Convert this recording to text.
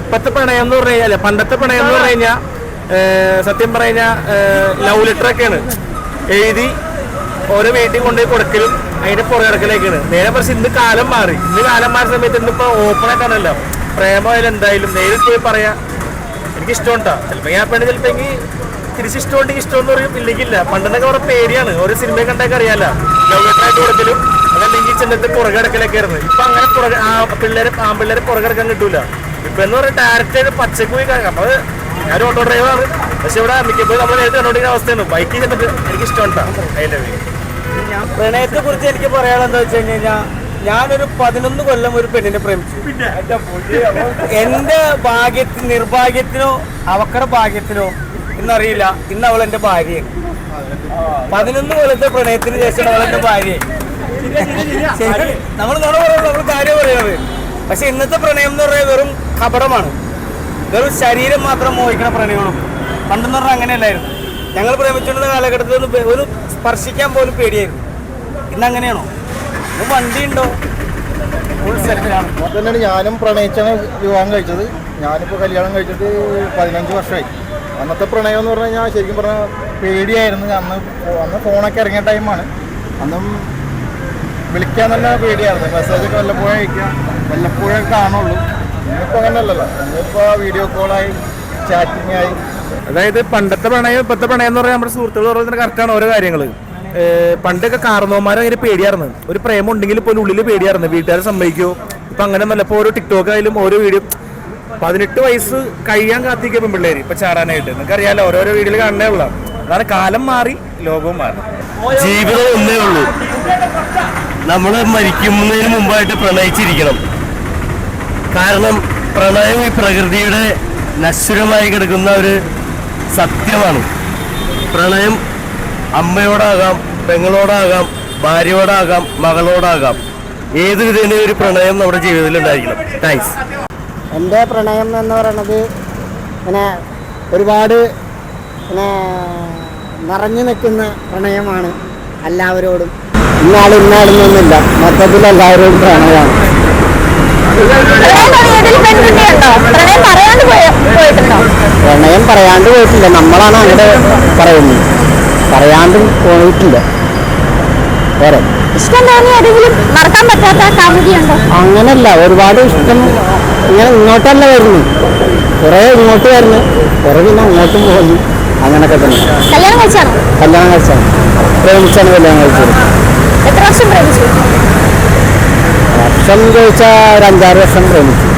ഇപ്പത്തെ പ്രണയം എന്ന് പറഞ്ഞു കഴിഞ്ഞാൽ പണ്ടത്തെ പ്രണയം എന്ന് പറഞ്ഞു കഴിഞ്ഞാൽ സത്യം പറഞ്ഞ ലവ് ലെറ്റർ ഒക്കെയാണ്. എഴുതി ഓരോ വീട്ടിൽ കൊണ്ടുപോയി കൊടുക്കലും അതിന്റെ പുറകിടക്കലേക്കാണ് നേരെ പക്ഷെ ഇന്ന് കാലം മാറി. ഇന്ന് കാലം മാറിയ സമയത്ത് ഇന്നിപ്പോ ഓപ്പൺ ആയിട്ടാണല്ലോ പ്രേമമായാലും എന്തായാലും നേരിട്ട് പോയി പറയാ. എനിക്ക് ഇഷ്ടമുണ്ടാ ചിലപ്പോ ഞാൻ പെണ്ണ് ചിലപ്പോ എനിക്ക് ഇഷ്ടം എന്ന് പറയും. ഇല്ലെങ്കില്ല പണ്ടെന്നൊക്കെ കുറെ പേടിയാണ്. ഓരോ സിനിമ കണ്ടൊക്കെ അറിയാലോ. ലവ് ലെറ്റർ ആയിട്ട് കൊടുക്കലും അതല്ലെങ്കിൽ ചെന്നിട്ട് പുറകിടക്കലൊക്കെ ആയിരുന്നു ഇപ്പൊ അങ്ങനെ പുറകെ പിള്ളേരെ ആ പിള്ളേരെ പുറകെടുക്കാൻ കിട്ടൂല. ഇപ്പൊ എന്ന് പറഞ്ഞാൽ ഡയറക്റ്റ് ആയിട്ട് പച്ചക്ക് പോയി കാണാം അപ്പൊ ഞാൻ ഓട്ടോ ഡ്രൈവറാണ് പക്ഷെ ഇവിടെ മിക്കപ്പോഴും നമ്മൾ നേരത്തെ കണ്ടോണ്ടിരിക്കുന്ന അവസ്ഥയാണ്. ബൈക്കിൽ ചെന്നിട്ട് എനിക്ക് ഇഷ്ടമുണ്ടാ അതിന്റെ പ്രണയത്തെ കുറിച്ച് എനിക്ക് പറയാനുള്ളത് എന്താ വെച്ച് കഴിഞ്ഞ് കഴിഞ്ഞാൽ ഞാനൊരു പതിനൊന്ന് കൊല്ലം ഒരു പെണ്ണിനെ പ്രേമിച്ചു. എന്റെ ഭാഗ്യത്തിന് നിർഭാഗ്യത്തിനോ അവക്കടെ ഭാഗ്യത്തിനോ എന്നറിയില്ല ഇന്ന് അവൾ എന്റെ ഭാര്യയാണ്. പതിനൊന്ന് കൊല്ലത്തെ പ്രണയത്തിന് ശേഷം അവൾ എന്റെ ഭാര്യയാണ് നമ്മൾ നമ്മൾ കാര്യം പറയുന്നത് പക്ഷെ ഇന്നത്തെ പ്രണയം എന്ന് പറയുന്നത് വെറും കപടമാണ്. വെറും ശരീരം മാത്രം മോഹിക്കണ പ്രണയമാണ്. പണ്ടെന്ന് പറഞ്ഞാൽ അങ്ങനെയല്ലായിരുന്നു. ഞങ്ങൾ പ്രേമിച്ചുകൊണ്ടിരുന്ന കാലഘട്ടത്തിൽ ഒന്ന് ഒരു സ്പർശിക്കാൻ പോലും പേടിയായിരുന്നു. ഇന്ന് അങ്ങനെയാണോ? വണ്ടി ഉണ്ടോ ഫുൾ തന്നെയാണ് ഞാനും പ്രണയിച്ചാണ് വിവാഹം കഴിച്ചത്. ഞാനിപ്പോൾ കല്യാണം കഴിച്ചിട്ട് പതിനഞ്ച് വർഷമായി. അന്നത്തെ പ്രണയം എന്ന് പറഞ്ഞു കഴിഞ്ഞാൽ ശരിക്കും പറഞ്ഞാൽ പേടിയായിരുന്നു. അന്ന് അന്ന് ഫോണൊക്കെ ഇറങ്ങിയ ടൈമാണ് അന്നും വിളിക്കാൻ തന്നെ പേടിയായിരുന്നു മെസ്സേജൊക്കെ വല്ലപ്പോഴും അയക്കാം. വല്ലപ്പോഴേ കാണുള്ളൂ. ഇന്നിപ്പോൾ അങ്ങനെയല്ലല്ലോ ഇന്നിപ്പോൾ വീഡിയോ കോളായി ചാറ്റിംഗ് ആയി. അതായത് പണ്ടത്തെ പ്രണയം ഇപ്പത്തെ പ്രണയം എന്ന് പറഞ്ഞാൽ നമ്മുടെ സുഹൃത്തുക്കൾ പറയുന്നത് കറക്റ്റാണ് ഓരോ കാര്യങ്ങൾ പണ്ടൊക്കെ കാർന്നോമാരെ ഭയങ്കര പേടിയായിരുന്നു. ഒരു പ്രേമം ഉണ്ടെങ്കിൽ പോലും ഉള്ളിൽ പേടിയായിരുന്നു. വീട്ടുകാരെ സമ്മതിക്കുമോ ഇപ്പൊ അങ്ങനെ ഒന്നല്ല ഇപ്പോൾ ഓരോ ടിക്ടോക്ക് ആയാലും ഓരോ വീഡിയോ പതിനെട്ട് വയസ്സ് കഴിയാൻ കാത്തിരിക്കും പെൺപിള്ളേര് ഇപ്പൊ ചാടാനായിട്ട്. നിങ്ങൾക്ക് അറിയാലോ ഓരോരോ വീഡിയോയിൽ കാണണേ ഉള്ള. അതാണ് കാലം മാറി ലോകവും മാറി. ജീവിതം ഒന്നേ ഉള്ളൂ. നമ്മൾ മരിക്കുന്നതിന് മുമ്പായിട്ട് പ്രണയിച്ചിരിക്കണം. കാരണം പ്രണയം ഈ പ്രകൃതിയുടെ നശ്വരമായി കിടക്കുന്ന ഒരു സത്യമാണ്. പ്രണയം അമ്മയോടാകാം പെങ്ങളോടാകാം ഭാര്യയോടാകാം മകളോടാകാം. ഏത് വിധേന ഒരു പ്രണയം നമ്മുടെ ജീവിതത്തിൽ ഉണ്ടായിരിക്കണം. താങ്ക്സ് എന്റെ പ്രണയം എന്ന് പറയുന്നത് പിന്നെ ഒരുപാട് പിന്നെ നിറഞ്ഞു നിൽക്കുന്ന പ്രണയമാണ് എല്ലാവരോടും. ഇന്നാൾ ഇന്നാളെന്നൊന്നുമില്ല മൊത്തത്തിൽ എല്ലാവരും പ്രണയമാണ്. പ്രണയം പറയാണ്ട് പോയിട്ടില്ല. നമ്മളാണ് അങ്ങനെ പറയുന്നത്. പറയാണ്ടും പോയിട്ടില്ല. ഇഷ്ടം ഏതെങ്കിലും മറക്കാൻ പറ്റാത്ത കാമുകിയുണ്ടോ അങ്ങനല്ല. ഒരുപാട് ഇഷ്ടം ഇങ്ങനെ ഇങ്ങോട്ടല്ല വരുന്നു. കുറേ ഇങ്ങോട്ട് വരുന്നു. കുറേ പിന്നെ അങ്ങോട്ടും പോകുന്നു. അങ്ങനൊക്കെ തന്നെ. കല്യാണം കഴിച്ചാണോ? കല്യാണം കഴിച്ചാണ്. പ്രേമിച്ചാണ് കല്യാണം കഴിച്ചത് എത്ര വർഷം പ്രേമിച്ചു വർഷം ചോദിച്ചാൽ ഒരു അഞ്ചാറ് വർഷം പ്രേമിച്ചു